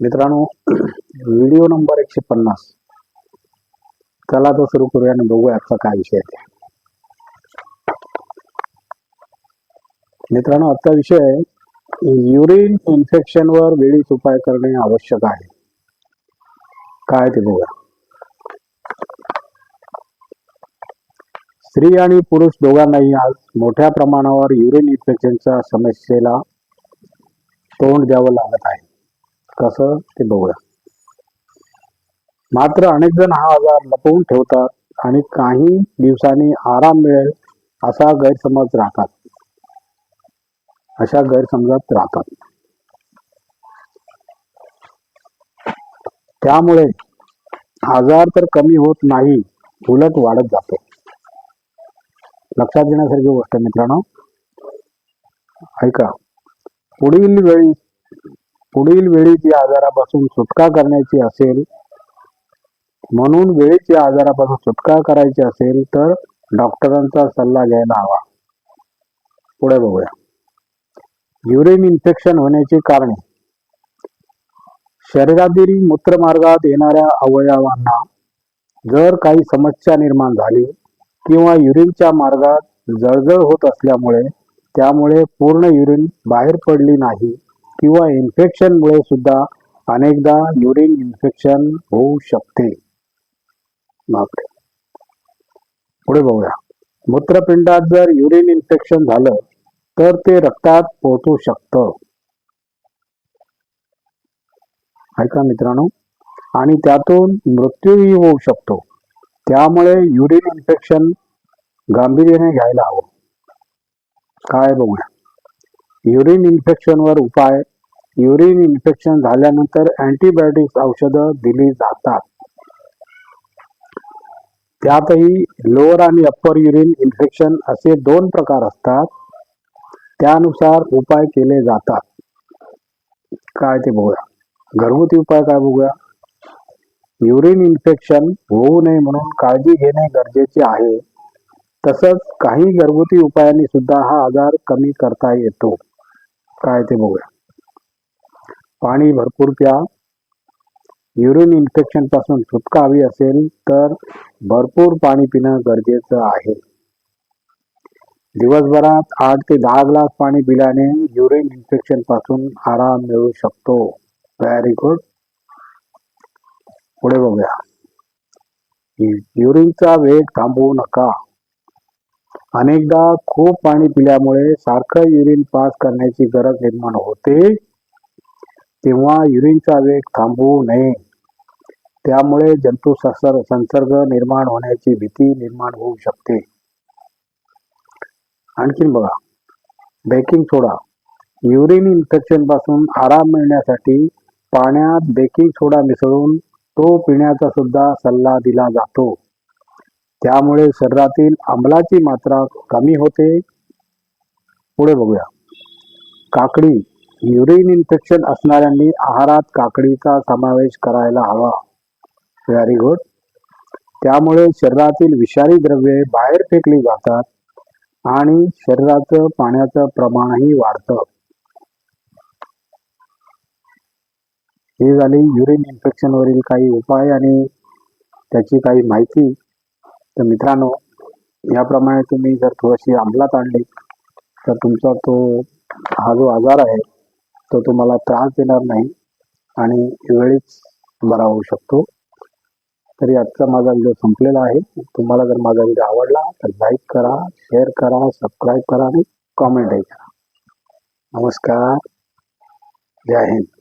मित्रांनो video number एकशे पन्नास. चला तो सुरू करूया आणि बघूया आजचा काय विषय आहे. ते. मित्रांनो आजचा विषय आहे युरिन इन्फेक्शनवर वेळीच उपाय करणे आवश्यक आहे. काय ते बघूया. स्त्री आणि पुरुष दोघांनाही आज मोठ्या प्रमाणावर युरिन इन्फेक्शनच्या समस्येला तोंड द्यावं लागत आहे. कसं ते बघूया. मात्र अनेक जण हा आजार लपवून ठेवतात आणि काही दिवसांनी आराम मिळेल असा गैरसमज राहतात. अशा गैरसमजात राहतात. त्यामुळे आजार तर कमी होत नाही उलट वाढत जातो. लक्षात घेण्यासारखी गोष्ट मित्रांनो. ऐका. पुढील वेळी पुढील वेळीच या आजारापासून सुटका करण्याची असेल म्हणून वेळीच या आजारापासून सुटका करायची असेल तर डॉक्टरांचा सल्ला घ्यायला हवा. पुढे बघूया. युरिन इन्फेक्शन होण्याची कारणे. शरीरातील मूत्रमार्गात येणाऱ्या अवयवांना जर काही समस्या निर्माण झाली किंवा युरिनच्या मार्गात जळजळ होत असल्यामुळे त्यामुळे पूर्ण युरिन बाहेर पडली नाही किंवा इन्फेक्शनमुळे सुद्धा अनेकदा युरिन इन्फेक्शन होऊ शकते. पुढे बघूया. मूत्रपिंडात जर युरिन इन्फेक्शन झालं तर ते रक्तात पोहोचू शकतं. ऐका मित्रांनो. आणि त्यातून मृत्यूही होऊ शकतो. त्यामुळे युरिन इन्फेक्शन गांभीर्याने घ्यायला हवं. काय बघूया. युरिन इन्फेक्शनवर उपाय. युरिन इन्फेक्शन झाल्यानंतर अँटीबायोटिक्स औषधं दिली जातात. त्यातही लोअर आणि अप्पर युरिन इन्फेक्शन असे दोन प्रकार असतात. त्यानुसार उपाय केले जातात. काय ते बघूया. घरगुती उपाय काय बघूया? युरिन इन्फेक्शन होऊ नये म्हणून काळजी घेणे गरजेचे आहे. तसंच काही घरगुती उपायांनी सुद्धा हा आजार कमी करता येतो. काय ते बघूया. पाणी भरपूर प्या. युरिन इन्फेक्शनपासून सुटका हवी असेल तर भरपूर पाणी पिणं गरजेचं आहे. दिवसभरात आठ ते दहा ग्लास पाणी पिल्याने युरिन इन्फेक्शनपासून आराम मिळू शकतो. व्हेरी गुड पुढे बघूया. युरिनचा वेग थांबवू नका. अनेकदा खूप पाणी पिल्यामुळे सारखं युरिन पास करण्याची गरज निर्माण होते. तेव्हा युरिनचा वेग थांबवू नये. त्यामुळे जंतू संसर्ग निर्माण होण्याची भीती निर्माण होऊ शकते. आणखीन बघा. बेकिंग सोडा युरिन इन्फेक्शनपासून आराम मिळण्यासाठी पाण्यात बेकिंग सोडा मिसळून तो पिण्याचा सुद्धा सल्ला दिला जातो. त्यामुळे शरीरातील आम्लाची मात्रा कमी होते. पुढे बघूया. काकडी युरिन इन्फेक्शन असणाऱ्यांनी आहारात काकडीचा समावेश करायला हवा. Very good. त्यामुळे शरीरातील विषारी द्रव्ये बाहेर फेकली जातात आणि शरीराचं पाण्याचं प्रमाणही वाढतं. ही झाली युरिन इन्फेक्शनवरील काही उपाय आणि त्याची काही माहिती. तर मित्रांनो याप्रमाणे तुम्ही जर थोडीशी अंमलात आणली तर तुमचा तो हा जो आजार आहे तो तुम्हाला त्रास देणार नाही आणि वेळीच बरा होऊ शकतो. तरी आजचा माझा व्हिडिओ संपलेला आहे. तुम्हाला जर माझा व्हिडिओ आवडला तर लाईक करा शेअर करा सबस्क्राईब करा आणि कॉमेंटही करा. नमस्कार. जय हिंद.